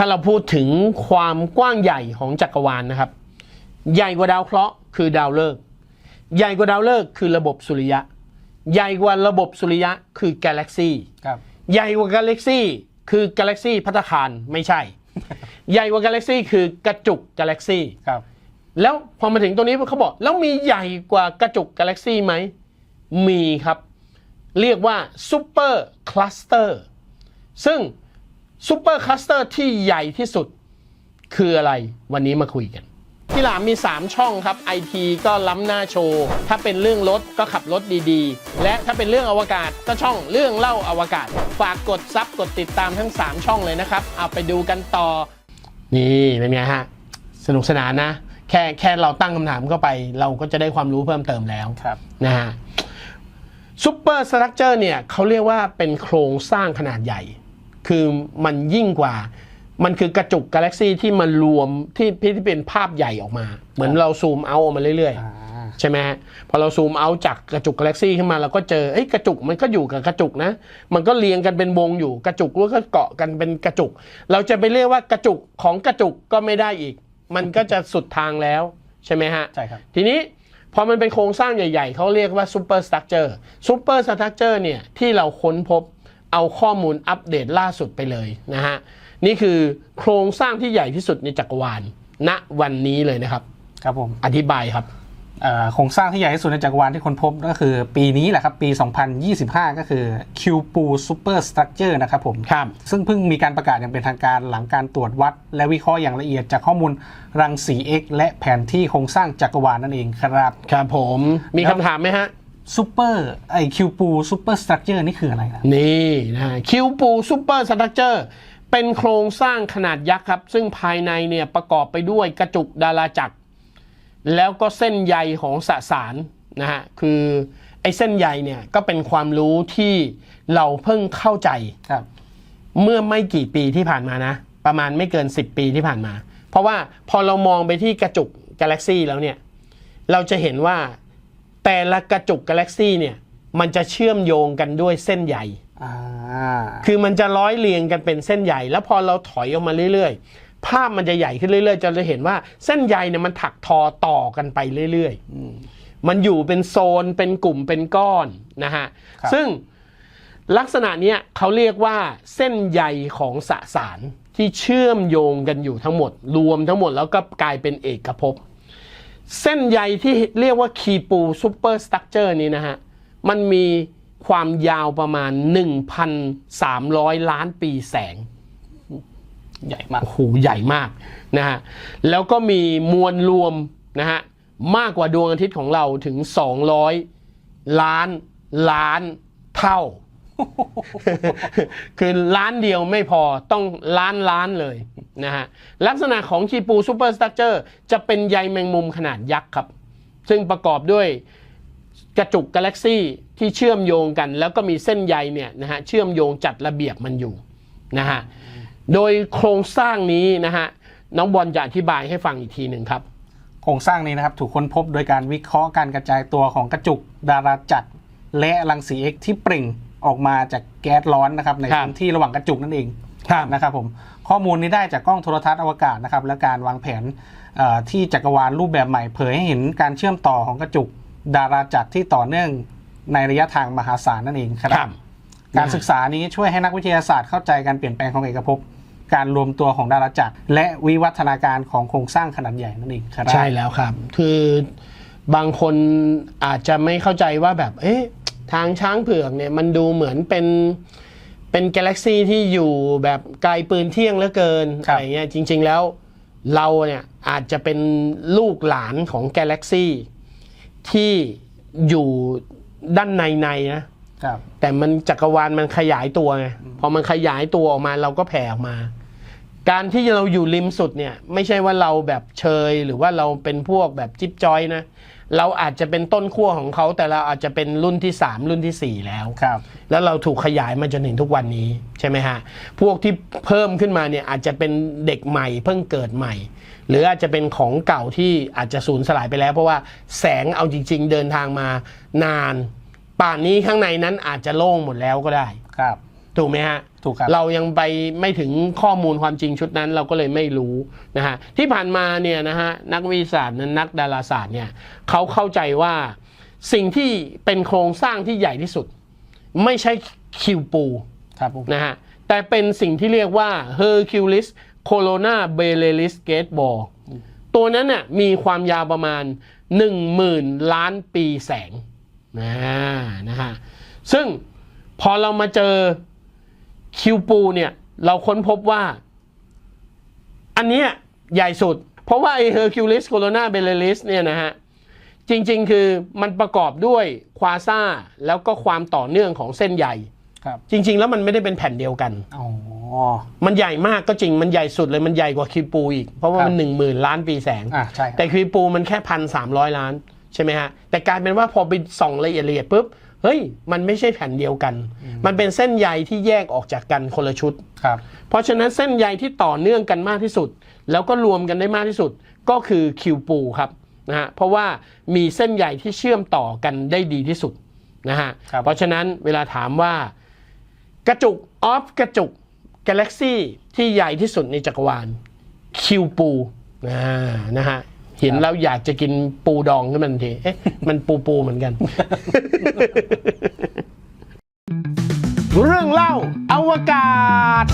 ถ้าเราพูดถึงความกว้างใหญ่ของจักรวาลนะครับ ใหญ่กว่าดาวเคราะห์คือดาวฤกษ์ใหญ่กว่าดาวฤกษ์คือระบบสุริยะ ใหญ่กว่าระบบสุริยะคือกาแล็กซีครับใหญ่กว่ากาแล็กซี่คือกาแล็กซี่พัตตาคารไม่ใช่ ใหญ่กว่ากาแล็กซี่คือกระจุกกาแล็กซี่ครับแล้วพอมาถึงตรงนี้เขาบอก แล้วมีใหญ่กว่ากระจุกกาแล็กซี่ไหม มีครับ เรียกว่าซูเปอร์คลัสเตอร์ซึ่ง ซูเปอร์คลัสเตอร์ที่ใหญ่ที่สุดคืออะไรวันนี้มาคุยกัน ที่หลามมี 3 ช่องครับ IT ก็ล้ำหน้าโชว์ ถ้าเป็นเรื่องรถก็ขับรถดีๆ และถ้าเป็นเรื่องอวกาศก็ช่องเรื่องเล่าอวกาศ ฝากกดซับกดติดตามทั้ง 3 ช่องเลยนะครับ เอาไปดูกันต่อ นี่เป็นไงฮะ สนุกสนานนะ แค่แค่เราตั้งคำถามเข้าไป เราก็จะได้ความรู้เพิ่มเติมแล้วครับนะฮะซูเปอร์สตรัคเจอร์เนี่ยเขาเรียกว่าเป็นโครงสร้างขนาดใหญ่ คือมันยิ่งกว่า มันคือกระจุกกาแล็กซี่ที่มันรวมที่ที่เป็นภาพใหญ่ออกมา เหมือนเราซูมเอาออกมาเรื่อยอ่าๆใช่ไหมฮะพอเราซูมเอาจากกระจุกกาแล็กซี่ขึ้นมาเราก็เจอเอ้ยกระจุกมันก็อยู่กับกระจุกนะ มันก็เรียงกันเป็นวงอยู่กระจุกแล้วก็เกาะกันเป็นกระจุก เราจะไปเรียกว่ากระจุกของกระจุกก็ไม่ได้อีก มันก็จะสุดทางแล้วใช่ไหมฮะใช่ครับทีนี้พอมันเป็นโครงสร้างใหญ่ ๆ เขาเรียกว่าซูเปอร์สตรัคเจอร์ซูเปอร์สตรัคเจอร์เนี่ยที่เราค้นพบ เอาข้อมูลอัปเดตล่าสุดไปเลยนะฮะนี่คือโครงสร้างที่ใหญ่ที่สุดในจักรวาลณวันนี้เลยนะครับ ครับผมอธิบายครับเอ่อโครงสร้างที่ใหญ่ที่สุดในจักรวาลที่ค้นพบก็คือปีนี้แหละครับ ปี 2025 ก็คือ q p o Super Structure นะครับผมครับซึ่งเพิ่งมีการประกาศอย่างเป็นทางการหลังการตรวจวัด และวิเคราะห์อย่างละเอียดจากข้อมูลรังสี X และแผนที่โครงสร้างจักรวาลนั่นเองครับ ครับผมมีคำถามไหมฮะ ซูเปอร์ไอคิวปูซูเปอร์สตรัคเจอร์นี่คืออะไรนะนี่นะฮะคิวปูซูเปอร์สตรัคเจอร์เป็นโครงสร้างขนาดยักษ์ครับ ซึ่งภายในเนี่ยประกอบไปด้วยกระจุกดาราจักร แล้วก็เส้นใยของสสารนะฮะคือไอ้เส้นใยเนี่ยก็เป็นความรู้ที่เราเพิ่งเข้าใจครับ เมื่อไม่กี่ปีที่ผ่านมานะ ประมาณไม่เกิน 10 ปีที่ผ่านมา เพราะว่าพอเรามองไปที่กระจุกกาแล็กซี่แล้วเนี่ย เราจะเห็นว่า แต่ละกระจุกกาแล็กซี่เนี่ยมันจะเชื่อมโยงกันด้วยเส้นใยอ่าคือมันจะร้อยเรียงกันเป็นเส้นใยแล้วพอเราถอยออกมาเรื่อยๆ ภาพมันจะใหญ่ขึ้นเรื่อยๆจะจะเห็นว่าเส้นใยเนี่ยมันถักทอต่อกันไปเรื่อยๆมันอยู่เป็นโซนเป็นกลุ่มเป็นก้อนนะฮะครับซึ่งลักษณะเนี้ยเขาเรียกว่าเส้นใยของสสารที่เชื่อมโยงกันอยู่ทั้งหมด รวมทั้งหมดแล้วก็กลายเป็นเอกภพ เส้นใยที่เรียกว่าคีปูซูเปอร์สตั๊กเจอร์นี้นะฮะ มันมีความยาวประมาณ 1,300 ล้านปีแสง ใหญ่มากโอ้โหใหญ่มากนะฮะ แล้วก็มีมวลรวมนะฮะ มากกว่าดวงอาทิตย์ของเราถึง 200 ล้านล้านเท่า คือล้านเดียวไม่พอต้องล้านล้านเลยนะฮะลักษณะของคีปูซูเปอร์สตั๊กเจอร์จะเป็นใยแมงมุมขนาดยักษ์ครับ ซึ่งประกอบด้วยกระจุกกาแล็กซี่ที่เชื่อมโยงกัน แล้วก็มีเส้นใยเนี่ยนะฮะเชื่อมโยงจัดระเบียบมันอยู่นะฮะโดยโครงสร้างนี้นะฮะน้องบอลจะอธิบายให้ฟังอีกทีหนึ่งครับ โครงสร้างนี้นะครับถูกค้นพบโดยการวิเคราะห์การกระจายตัวของกระจุกดาราจักรและรังสี X ที่เปล่ง ออกมาจากแก๊สร้อนนะครับในครับพื้นที่ระหว่างกระจุกนั่นเองครับนะครับผมข้อมูลนี้ได้จากกล้องโทรทัศน์อวกาศนะครับและการวางแผนเอ่อที่จักรวาลรูปแบบใหม่เผยให้เห็นการเชื่อมต่อของกระจุกดาราจักรที่ต่อเนื่องในระยะทางมหาศาลนั่นเองครับการศึกษานี้ช่วยให้นักวิทยาศาสตร์เข้าใจการเปลี่ยนแปลงของเอกภพการรวมตัวของดาราจักร และวิวัฒนาการของโครงสร้างขนาดใหญ่นั่นเองครับใช่แล้วครับ คือบางคนอาจจะไม่เข้าใจว่าแบบ เอ๊ะ ทางช้างเผือกเนี่ยมันดูเหมือนเป็นเป็นกาแล็กซี่ที่อยู่แบบไกลปืนเที่ยงเหลือเกินครับอะไรเงี้ยจริง ๆแล้วเราเนี่ยอาจจะเป็นลูกหลานของกาแล็กซี่ที่อยู่ด้านในในๆนะครับแต่มันจักรวาลมันขยายตัวไงพอมันขยายตัวออกมาเราก็แผ่ออกมา การที่เราอยู่ริมสุดเนี่ย ไม่ใช่ว่าเราแบบเชยหรือว่าเราเป็นพวกแบบจิ๊บจอยนะ เราอาจจะเป็นต้นขั้วของเขาแต่เราอาจจะเป็นรุ่นที่ 3 รุ่นทีสี่ 4 แล้วครับ แล้วเราถูกขยายมาจนถึงทุกวันนี้ใช่ไหมฮะพวกที่เพิ่มขึ้นมาเนี่ยอาจจะเป็นเด็กใหม่เพิ่งเกิดใหม่ หรืออาจจะเป็นของเก่าที่อาจจะสูญสลายไปแล้ว เพราะว่าแสงเอาจริง ๆ เดินทางมานาน ป่านนี้ข้างในนั้นอาจจะโล่งหมดแล้วก็ได้ครับ ถูกไหมฮะถูกครับ เรายังไปไม่ถึงข้อมูลความจริงชุดนั้นเราก็เลยไม่รู้นะฮะที่ผ่านมาเนี่ยนะฮะนักวิทยาศาสตร์นักดาราศาสตร์เนี่ยเขาเข้าใจว่าสิ่งที่เป็นโครงสร้างที่ใหญ่ที่สุด ไม่ใช่คิวปูครับผมนะฮะแต่เป็นสิ่งที่เรียกว่า Hercules Corona Balearis Gateball ตัวนั้นน่ะมีความยาวประมาณ 10,000 ล้านปีแสงนะนะฮะซึ่งพอเรามาเจอ คิวปูเนี่ยเราค้นพบว่า อันเนี้ยใหญ่สุด เพราะว่าไอ้ Hercules Corona Balearis เนี่ยนะฮะ จริง ๆ คือมันประกอบด้วยควาซ่าแล้วก็ความต่อเนื่องของเส้นใยครับจริง ๆ แล้วมันไม่ได้เป็นแผ่นเดียวกันอ๋อมันใหญ่มากก็จริงมันใหญ่สุดเลยมันใหญ่กว่าคิวปูอีก เพราะว่ามันครับหนึ่งหมื่นล้านปีแสงอ่าใช่ครับแต่คิวปูมันแค่พันสามร้อยล้านใช่ไหมฮะแต่กลายเป็นว่าพอไปส่องละเอียดละเอียดปุ๊บ เฮ้ยมันไม่ใช่แผ่นเดียวกัน มันเป็นเส้นใยที่แยกออกจากกันคนละชุดครับเพราะฉะนั้นเส้นใยที่ต่อเนื่องกันมากที่สุด แล้วก็รวมกันได้มากที่สุดก็คือคิวปูครับนะฮะเพราะว่ามีเส้นใยที่เชื่อมต่อกันได้ดีที่สุดนะฮะครับเพราะฉะนั้นเวลาถามว่ากระจุกออฟกระจุกกาแล็กซี่ที่ใหญ่ที่สุดในจักรวาลคิวปูอ่านะฮะ เห็นแล้วอยากจะกินปูดองขึ้นมาทันทีเอ๊ะมันปูปูเหมือนกัน เรื่องเล่าอวกาศ